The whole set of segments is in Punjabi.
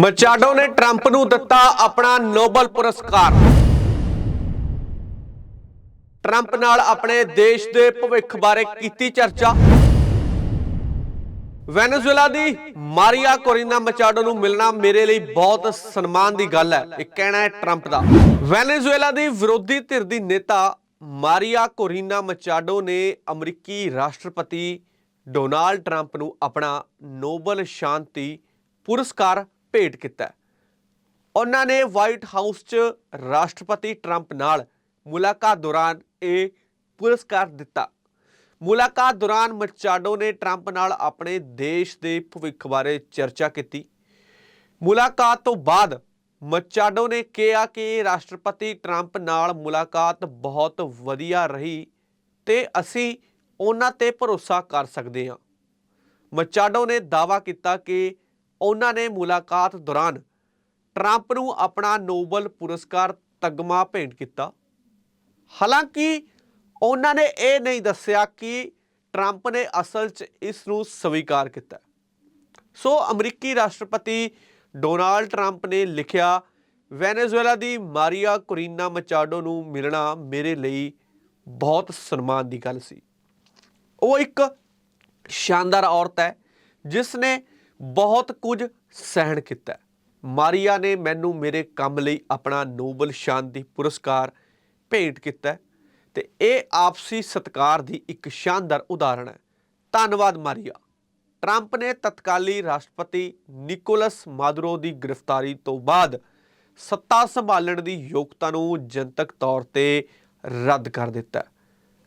ਮਚਾਡੋ ਨੇ ਟਰੰਪ ਨੂੰ ਦਿੱਤਾ ਆਪਣਾ ਨੋਬਲ ਪੁਰਸਕਾਰ। ਟਰੰਪ ਨਾਲ ਆਪਣੇ ਦੇਸ਼ ਦੇ ਭਵਿੱਖ ਬਾਰੇ ਕੀਤੀ ਚਰਚਾ। ਵੈਨੇਜ਼ੁਏਲਾ ਦੀ ਮਾਰੀਆ ਕੋਰਿਨਾ ਮਚਾਡੋ ਨੂੰ ਮਿਲਣਾ ਮੇਰੇ ਲਈ ਬਹੁਤ ਸਨਮਾਨ ਦੀ ਗੱਲ ਹੈ, ਇਹ ਕਹਿਣਾ ਹੈ ਟਰੰਪ ਦਾ। ਵੈਨੇਜ਼ੁਏਲਾ ਦੀ ਵਿਰੋਧੀ ਧਿਰ ਦੀ ਨੇਤਾ ਮਾਰੀਆ ਕੋਰਿਨਾ ਮਚਾਡੋ ਨੇ ਅਮਰੀਕੀ ਰਾਸ਼ਟਰਪਤੀ ਡੋਨਾਲਡ ਟਰੰਪ ਨੂੰ ਆਪਣਾ ਨੋਬਲ ਸ਼ਾਂਤੀ ਪੁਰਸਕਾਰ ਭੇਟ ਕੀਤਾ ਉਹਨਾਂ ਨੇ ਵਾਈਟ ਹਾਊਸ 'ਚ ਰਾਸ਼ਟਰਪਤੀ ਟਰੰਪ ਨਾਲ ਮੁਲਾਕਾਤ ਦੌਰਾਨ ਇਹ ਪੁਰਸਕਾਰ ਦਿੱਤਾ। ਮੁਲਾਕਾਤ ਦੌਰਾਨ ਮਚਾਡੋ ਨੇ ਟਰੰਪ ਨਾਲ ਆਪਣੇ ਦੇਸ਼ ਦੇ ਭਵਿੱਖ ਬਾਰੇ ਚਰਚਾ ਕੀਤੀ। ਮੁਲਾਕਾਤ ਤੋਂ ਬਾਅਦ ਮਚਾਡੋ ਨੇ ਕਿਹਾ ਕਿ ਰਾਸ਼ਟਰਪਤੀ ਟਰੰਪ ਨਾਲ ਮੁਲਾਕਾਤ ਬਹੁਤ ਵਧੀਆ ਰਹੀ ਤੇ ਅਸੀਂ ਉਹਨਾਂ ਤੇ ਭਰੋਸਾ ਕਰ ਸਕਦੇ ਹਾਂ। ਮਚਾਡੋ ਨੇ ਦਾਅਵਾ ਕੀਤਾ ਕਿ ਉਹਨਾਂ ਨੇ ਮੁਲਾਕਾਤ ਦੌਰਾਨ ਟਰੰਪ ਨੂੰ ਆਪਣਾ ਨੋਬਲ ਪੁਰਸਕਾਰ ਤਗਮਾ ਭੇਂਟ ਕੀਤਾ। ਹਾਲਾਂਕਿ ਉਹਨਾਂ ਨੇ ਇਹ ਨਹੀਂ ਦੱਸਿਆ ਕਿ ਟਰੰਪ ਨੇ ਅਸਲ 'ਚ ਇਸ ਨੂੰ ਸਵੀਕਾਰ ਕੀਤਾ। ਸੋ ਅਮਰੀਕੀ ਰਾਸ਼ਟਰਪਤੀ ਡੋਨਾਲਡ ਟਰੰਪ ਨੇ ਲਿਖਿਆ, ਵੈਨੇਜ਼ੁਏਲਾ ਦੀ ਮਾਰੀਆ ਕੋਰੀਨਾ ਮਚਾਡੋ ਨੂੰ ਮਿਲਣਾ ਮੇਰੇ ਲਈ ਬਹੁਤ ਸਨਮਾਨ ਦੀ ਗੱਲ ਸੀ। ਉਹ ਇੱਕ ਸ਼ਾਨਦਾਰ ਔਰਤ ਹੈ, ਜਿਸ ਨੇ ਬਹੁਤ ਕੁਝ ਸਹਿਣ ਕੀਤਾ। ਮਾਰੀਆ ਨੇ ਮੈਨੂੰ ਮੇਰੇ ਕੰਮ ਲਈ ਆਪਣਾ ਨੋਬਲ ਸ਼ਾਂਤੀ ਪੁਰਸਕਾਰ ਭੇਟ ਕੀਤਾ ਹੈ ਤੇ ਇਹ ਆਪਸੀ ਸਤਿਕਾਰ ਦੀ ਇੱਕ ਸ਼ਾਨਦਾਰ ਉਦਾਹਰਣ ਹੈ। ਧੰਨਵਾਦ, ਮਾਰੀਆ। ਟਰੰਪ ਨੇ ਤਤਕਾਲੀ ਰਾਸ਼ਟਰਪਤੀ ਨਿਕੋਲਸ ਮਾਦੁਰੋ ਦੀ ਗ੍ਰਿਫਤਾਰੀ ਤੋਂ ਬਾਅਦ ਸੱਤਾ ਸੰਭਾਲਣ ਦੀ ਯੋਗਤਾ ਨੂੰ ਜਨਤਕ ਤੌਰ ਤੇ ਰੱਦ ਕਰ ਦਿੱਤਾ। ਹੈ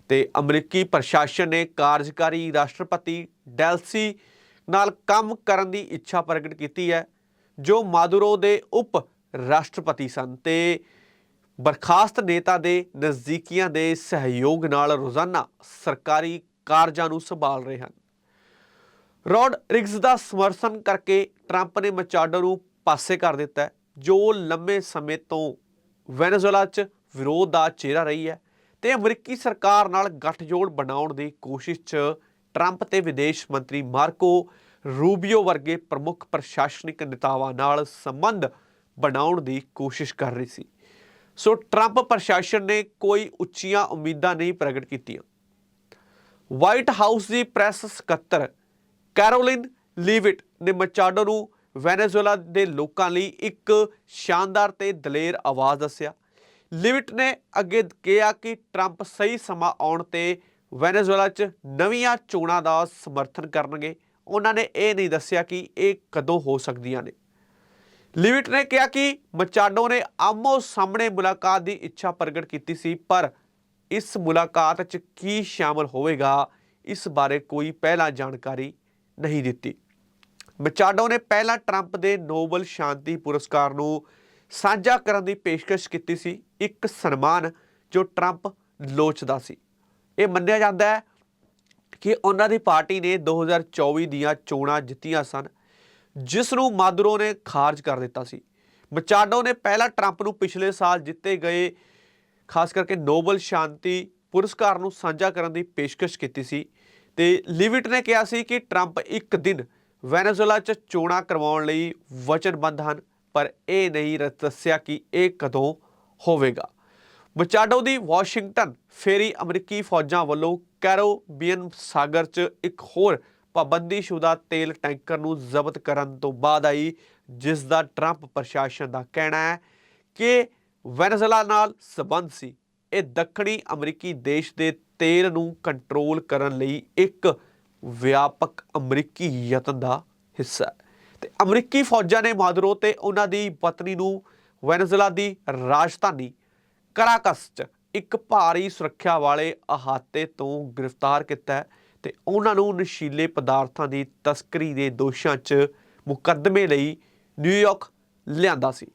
ਤੇ ਅਮਰੀਕੀ ਪ੍ਰਸ਼ਾਸਨ ਨੇ ਕਾਰਜਕਾਰੀ ਰਾਸ਼ਟਰਪਤੀ ਡੈਲਸੀ ਨਾਲ ਕੰਮ ਕਰਨ ਦੀ ਇੱਛਾ ਪ੍ਰਗਟ ਕੀਤੀ ਹੈ, ਜੋ ਮਾਦੁਰੋ ਦੇ ਉਪ ਰਾਸ਼ਟਰਪਤੀ ਸਨ ਤੇ ਬਰਖਾਸਤ ਨੇਤਾ ਦੇ ਨਜ਼ਦੀਕੀਆਂ ਦੇ ਸਹਿਯੋਗ ਨਾਲ ਰੋਜ਼ਾਨਾ ਸਰਕਾਰੀ ਕਾਰਜਾਂ ਨੂੰ ਸੰਭਾਲ ਰਹੇ ਹਨ। ਰੌਡ ਰਿਗਸ ਦਾ ਸਮਰਥਨ ਕਰਕੇ ਟਰੰਪ ਨੇ ਮਚਾਡੋ ਨੂੰ ਪਾਸੇ ਕਰ ਦਿੱਤਾ ਜੋ ਲੰਮੇ ਸਮੇਂ ਤੋਂ ਵੈਨੇਜ਼ੁਏਲਾ 'ਚ ਵਿਰੋਧ ਦਾ ਚਿਹਰਾ ਰਹੀ ਹੈ ਤੇ ਅਮਰੀਕੀ ਸਰਕਾਰ ਨਾਲ ਗੱਠਜੋੜ ਬਣਾਉਣ ਦੀ ਕੋਸ਼ਿਸ਼ 'ਚ ਟਰੰਪ ਤੇ ਵਿਦੇਸ਼ ਮੰਤਰੀ ਮਾਰਕੋ ਰੂਬੀਓ ਵਰਗੇ ਪ੍ਰਮੁੱਖ ਪ੍ਰਸ਼ਾਸਨਿਕ ਨੇਤਾਵਾਂ ਨਾਲ ਸੰਬੰਧ ਬਣਾਉਣ ਦੀ ਕੋਸ਼ਿਸ਼ ਕਰ ਰਹੀ ਸੀ। ਸੋ ਟਰੰਪ ਪ੍ਰਸ਼ਾਸਨ ਨੇ ਕੋਈ ਉੱਚੀਆਂ ਉਮੀਦਾਂ ਨਹੀਂ ਪ੍ਰਗਟ ਕੀਤੀਆਂ। ਵਾਈਟ ਹਾਊਸ ਦੀ ਪ੍ਰੈਸ ਸਕੱਤਰ ਕੈਰੋਲਿਨ ਲੀਵਿਟ ਨੇ ਮਚਾਡੋ ਨੂੰ ਵੈਨੇਜ਼ੁਏਲਾ ਦੇ ਲੋਕਾਂ ਲਈ ਇੱਕ ਸ਼ਾਨਦਾਰ ਤੇ ਦਲੇਰ ਆਵਾਜ਼ ਦੱਸਿਆ। ਲਿਵਿਟ ਨੇ ਅੱਗੇ ਕਿਹਾ ਕਿ ਟਰੰਪ ਸਹੀ ਸਮਾਂ ਆਉਣ ਤੇ ਵੈਨੇਜ਼ੁਏਲਾ 'ਚ ਨਵੀਆਂ ਚੋਣਾਂ ਦਾ ਸਮਰਥਨ ਕਰਨਗੇ। ਉਹਨਾਂ ਨੇ ਇਹ ਨਹੀਂ ਦੱਸਿਆ ਕਿ ਇਹ ਕਦੋਂ ਹੋ ਸਕਦੀਆਂ ਨੇ। ਲਿਵਿਟ ਨੇ ਕਿਹਾ ਕਿ ਮਚਾਡੋ ਨੇ ਆਮੋ ਸਾਹਮਣੇ ਮੁਲਾਕਾਤ ਦੀ ਇੱਛਾ ਪ੍ਰਗਟ ਕੀਤੀ ਸੀ, ਪਰ ਇਸ ਮੁਲਾਕਾਤ 'ਚ ਕੀ ਸ਼ਾਮਲ ਹੋਵੇਗਾ, ਇਸ ਬਾਰੇ ਕੋਈ ਪਹਿਲਾਂ ਜਾਣਕਾਰੀ ਨਹੀਂ ਦਿੱਤੀ। ਮਚਾਡੋ ਨੇ ਪਹਿਲਾਂ ਟਰੰਪ ਦੇ ਨੋਬਲ ਸ਼ਾਂਤੀ ਪੁਰਸਕਾਰ ਨੂੰ ਸਾਂਝਾ ਕਰਨ ਦੀ ਪੇਸ਼ਕਸ਼ ਕੀਤੀ ਸੀ। ਇੱਕ ਸਨਮਾਨ ਜੋ ਟਰੰਪ ਲੋਚਦਾ ਸੀ। ਇਹ ਮੰਨਿਆ ਜਾਂਦਾ ਹੈ ਕਿ ਉਹਨਾਂ ਦੀ ਪਾਰਟੀ ਨੇ 2024 ਦੀਆਂ ਚੋਣਾਂ ਜਿੱਤੀਆਂ ਸਨ ਜਿਸ ਨੂੰ ਮਾਦੁਰੋ ਨੇ ਖਾਰਜ ਕਰ ਦਿੱਤਾ ਸੀ। ਮਚਾਡੋ ਨੇ ਪਹਿਲਾਂ ਟਰੰਪ ਨੂੰ ਪਿਛਲੇ ਸਾਲ ਜਿੱਤੇ ਗਏ, ਖਾਸ ਕਰਕੇ ਨੋਬਲ ਸ਼ਾਂਤੀ ਪੁਰਸਕਾਰ ਨੂੰ ਸਾਂਝਾ ਕਰਨ ਦੀ ਪੇਸ਼ਕਸ਼ ਕੀਤੀ ਸੀ ਤੇ ਲਿਵਿਟ ਨੇ ਕਿਹਾ ਸੀ ਕਿ ਟਰੰਪ ਇੱਕ ਦਿਨ ਵੈਨੇਜ਼ੁਏਲਾ 'ਚ ਚੋਣਾਂ ਕਰਵਾਉਣ ਲਈ ਵਚਨਬੱਧ ਹਨ, ਪਰ ਇਹ ਨਹੀਂ ਦੱਸਿਆ ਕਿ ਇਹ ਕਦੋਂ ਹੋਵੇਗਾ। ਮਚਾਡੋ ਦੀ ਵਾਸ਼ਿੰਗਟਨ ਫੇਰੀ ਅਮਰੀਕੀ ਫੌਜਾਂ ਵੱਲੋਂ ਕੈਰੋਬੀਅਨ ਸਾਗਰ 'ਚ ਇੱਕ ਹੋਰ ਪਾਬੰਦੀਸ਼ੁਦਾ ਤੇਲ ਟੈਂਕਰ ਨੂੰ ਜ਼ਬਤ ਕਰਨ ਤੋਂ ਬਾਅਦ ਆਈ, ਜਿਸ ਦਾ ਟਰੰਪ ਪ੍ਰਸ਼ਾਸਨ ਦਾ ਕਹਿਣਾ ਹੈ ਕਿ ਵੈਨੇਜ਼ੁਏਲਾ ਨਾਲ ਸਬੰਧ ਸੀ। ਇਹ ਦੱਖਣੀ ਅਮਰੀਕੀ ਦੇਸ਼ ਦੇ ਤੇਲ ਨੂੰ ਕੰਟਰੋਲ ਕਰਨ ਲਈ ਇੱਕ ਵਿਆਪਕ ਅਮਰੀਕੀ ਯਤਨ ਦਾ ਹਿੱਸਾ ਹੈ। ਤੇ ਅਮਰੀਕੀ ਫੌਜਾਂ ਨੇ ਮਾਦੁਰੋ ਤੇ ਉਹਨਾਂ ਦੀ ਪਤਨੀ ਨੂੰ ਵੈਨੇਜ਼ੁਏਲਾ ਦੀ ਰਾਜਧਾਨੀ ਕਰਾਕਸ 'ਚ ਇੱਕ ਭਾਰੀ ਸੁਰੱਖਿਆ ਵਾਲੇ ਅਹਾਤੇ ਤੋਂ ਗ੍ਰਿਫਤਾਰ ਕੀਤਾ ਹੈ ਤੇ ਉਹਨਾਂ ਨੂੰ ਨਸ਼ੀਲੇ ਪਦਾਰਥਾਂ ਦੀ ਤਸਕਰੀ ਦੇ ਦੋਸ਼ਾਂ 'ਚ ਮੁਕੱਦਮੇ ਲਈ ਨਿਊਯਾਰਕ ਲਿਆਂਦਾ ਸੀ।